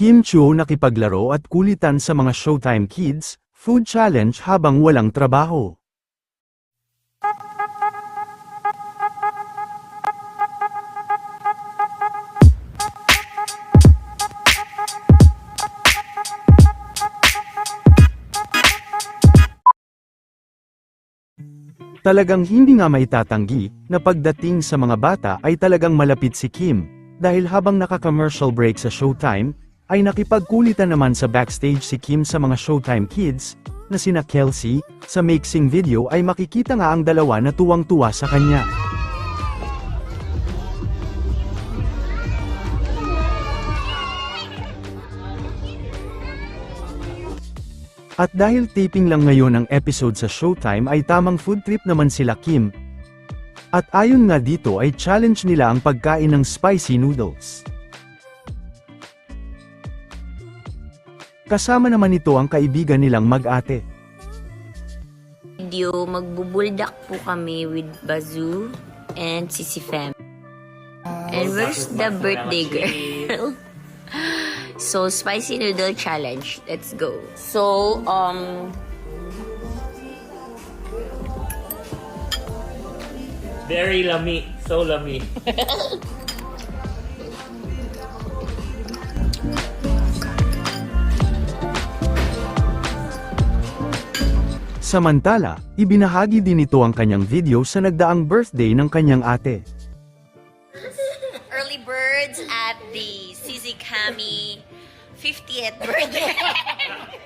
Kim Chiu nakipaglaro at kulitan sa mga Showtime Kids, Food Challenge habang walang trabaho. Talagang hindi nga maitatanggi na pagdating sa mga bata ay talagang malapit si Kim, dahil habang naka-commercial break sa Showtime, ay nakipagkulitan naman sa backstage si Kim sa mga Showtime Kids, na sina Kelsey, sa mixing video ay makikita nga ang dalawa na tuwang-tuwa sa kanya. At dahil taping lang ngayon ang episode sa Showtime ay tamang food trip naman sila Kim. At ayon nga dito ay challenge nila ang pagkain ng spicy noodles. Kasama naman ito ang kaibigan nilang mag-ate. video, magbubuldak po kami with Bazoo and Sisi Fem. And where's the birthday girl? so, spicy noodle challenge. Let's go. So, um, Very lami. So lami. Samantala, ibinahagi din ito ang kanyang video sa nagdaang birthday ng kanyang ate. early birds at the Sisi Kami 50th birthday.